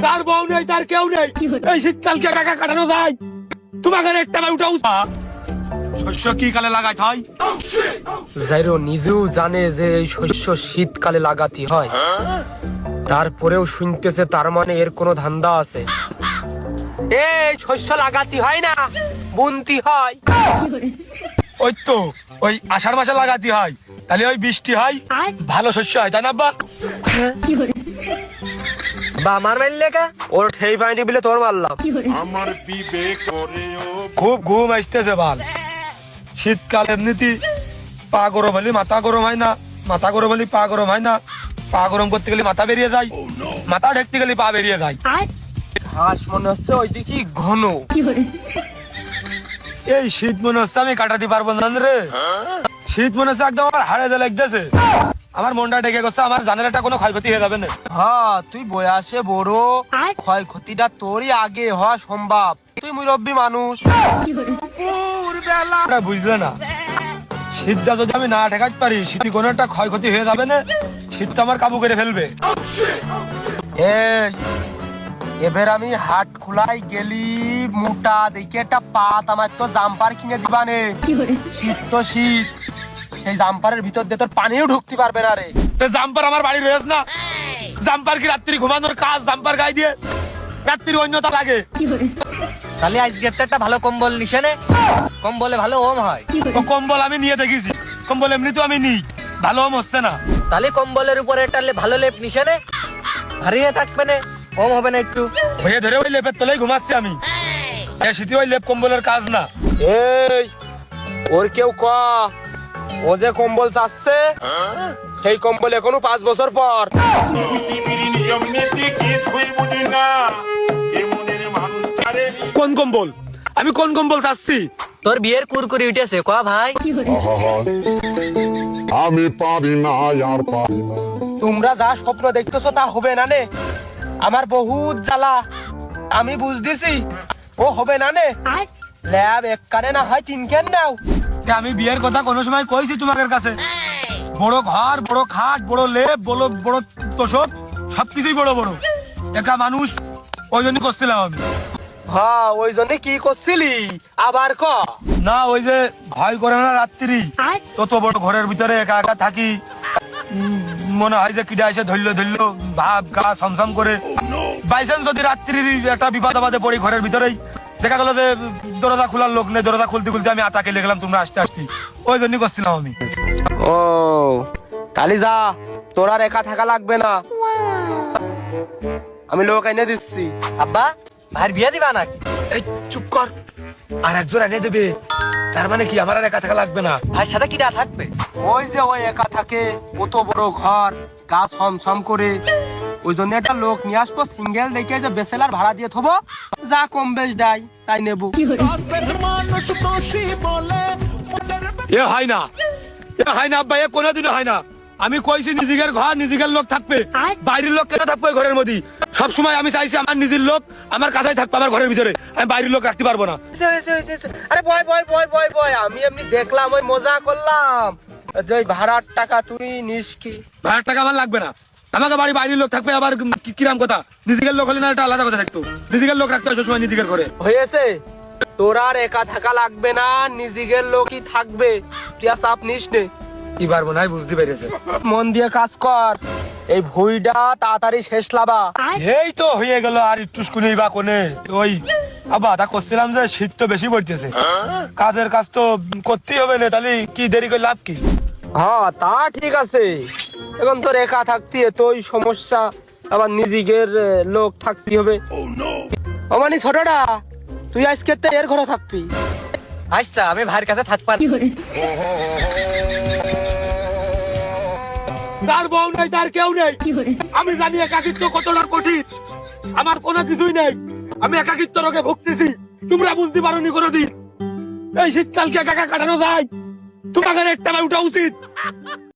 তার বউ নেই তার কেউ নেই। এই শীতকালকে টাকা কাটানো যায়। তোমাকে একটা উঠাও শস্য কি কালে লাগাই হয় জাইরো নিজেও জানে যে এই শস্য শীতকালে লাগাতে হয়। তারপরেও শুনতেছে তার মানে এর কোনো ধান্দা আছে। এই শস্য লাগাতে হয় না বুনতি হয়। ওই তো ওই আষাঢ় মাসে লাগাতে হয়। তাহলে ওই বৃষ্টি হয় ভালো শস্য হয় তাই না আব্বা? বা আমার মারলে কা? ওর ঠেই পাইনি বলে তোর মারলাম। আমার বিবেক খুব ঘুম আসতেছে ভালো শীতকাল এমনিতে পা গরম হলে মাথা গরম হয় না মাথা গরম হলে পা গরম হয় না পা গরম করতে গেলে মাথা বেরিয়ে যায় মাথা ঢেকতে গেলে পা বেরিয়ে যায়। ঘাস মনে হচ্ছে ওই দিকে ঘন। এই শীত মনে হচ্ছে আমি কাটাতে পারব না রে। শীত মনে হচ্ছে একদম আমার হাড়ে লাগতেছে আমার মনটা ডেকে গেছে আমার জানের একটা কোনো ক্ষয়ক্ষতি হয়ে যাবে না। হ্যাঁ তুই বয়সে বড়। ক্ষয়ক্ষতিটা তোরই আগে হওয়া সম্ভব। তুই মুরব্বী মানুষ। বুঝলে না। শীতটা যদি আমি না ঠেকাতে পারি শীত কোনো একটা ক্ষয়ক্ষতি হয়ে যাবে না শীতটা আমার কাবু করে ফেলবে। এই এবার আমি হাট খোলাই গেলি মোটা দেখি একটা পাত আমার তো জাম্পার কিনে দিবানে শীত তো শীত। সেই জাম্পারের ভিতর দিয়ে তোর পানিও ঢুকতে পারবে না রে। তো জাম্পার আমার বাড়ি রয়েছে না? জাম্পার কি রাত্রি ঘুমানোর কাজ জাম্পার গায়ে দিয়ে? রাত্রির অন্যতা লাগে। তাহলে আজকে একটা ভালো কম্বল নিছে নে? কম্বলে ভালো ওম হয়। কম্বল আমি নিয়ে দেখেছি। কম্বল এমনি তো আমি নিই। ভালো ওম হচ্ছে না। তাহলে কম্বলের উপরে একটা ভালো লেপ নিছে নে? ভারী হয়ে থাকবে না। ওম হবে না একটু। হয়ে ধরে ওই লেপের তলেই ঘুমাচ্ছি আমি। এ শীতে ওই লেপ কম্বলের কাজ না। এই ওর কেউ ক? ও যে কম্বল চাচ্ছে সেই কম্বল এখনও পাঁচ বছর পর। কোন কম্বল? আমি কোন কম্বল চাচ্ছি? তোর বিয়ের কুরকুরি উঠেছে ক ভাই? আমি পারি না আর পারি না। তোমরা যা স্বপ্ন দেখতেছো তা হবে না নে? আমার বহুত জ্বালা। আমি বুঝতেছি ও হবে না নে? ল্যাব এক কানে না হয় তিন কেন নাও। আমি বিয়ের কথা কোনো সময় কইছি তোমাদের কাছে? বড় ঘর বড় খাট বড় লেপ বড় বড় তোষক সবকিছুই বড় বড়। একা মানুষ ওই জন্য করছিলাম আমি। হ্যাঁ ওই জন্য কি করছিলি? আবার ক? না ওই যে ভয় করে না রাত্রি। তত বড় ঘরের ভিতরে একা একা থাকি। মনে হয় যে কিডা এসে ধরলো ধরলো ভাব গা সমসম করে। বাইচান্স যদি রাত্রির একটা বিপদ আবাদে পড়ি ঘরের ভিতরেই দেখা গেল যে দরজা খোলার লোক নেই দরজা খুলতে খুলতে আমি আটাকে লেগেলাম তোমরা আসতে আসতে। ওই জন্যই করছিলাম আমি। ও তালি যা তোর আর একা থাকা লাগবে না। আমি লোক এনে দিচ্ছি। আব্বা ভাইয়ের বিয়ে দিবা নাকি? এই চুপ কর। আর একজন এনে দেবে তার মানে কি আমার আর একা থাকা লাগবে না? ভাই সাথে কি কিটা থাকবে? ওই যে ওই একা থাকে কত বড় ঘর গা ছম ছম করে। ওই জন্য একটা লোক নিয়ে আসব সিঙ্গেল দেখে যে বেসেলার ভাড়া দিয়ে থবো যা কম বেশ দেয় তাই নেব। এ হয় না। এ হয় না আব্বা এ কোনোদিনও হয় না। আমি কইছি নিজের ঘর নিজের লোক থাকবে। বাইরের লোক কেন থাকবে ঘরের মধ্যে সব সময় আমি চাইছি আমার নিজের লোক আমার কাছেই থাকবে আমার ঘরের ভিতরে। আমি বাইরের লোক রাখতে পারব না। আরে বয় বয় বয় বয় বয় আমি এমনি দেখলাম ওই মজা করলাম। যে ভাড়ার টাকা তুই নিস কি? ভাড়ার টাকা আমার লাগবে না। আমাকে বাড়ি বাইরের লোক থাকবে আবার কিরাম কথা? নিজের লোক হলে না একটা আলাদা কথা থাকতো। নিজের লোক রাখতে হয় সবসময় নিজের ঘরে। হয়েছে? তোর আর একা থাকা লাগবে না নিজের লোকই থাকবে। তুই আর চাপ নিস নে। কি পারব না বুঝতে পেরেছে। মন দিয়ে কাজ কর। এই ভুইটা তাড়াতাড়ি শেষ লাবা। এই তো হয়ে গেল আর একটু বা কোনে। ওই আবা তা করছিলাম যে শীত তো বেশি পড়তেছে। কাজের কাজ তো করতেই হবে না তাহলে কি দেরি করে লাভ কি? হ্যাঁ তা ঠিক আছে। এখন তোর একা থাকতে এতই সমস্যা। আবার নিজের লোক থাকতে হবে। ও মানে ছোটটা তুই আজকে তো এর ঘরে থাকবি আচ্ছা আমি ভাইয়ের কাছে থাকবার তার বউ নাই তার কেউ নেই। আমি জানি একাকিত্ব কতটা কঠিন। আমার কোনো কিছুই নাই। আমি একাকিত্ব রোগে ভুগতেছি। তোমরা বুঝতে পারোনি কোনোদিন। এই শীতকালকে একা একা কাটানো যায়। তোমাদের একটা উঠা উচিত।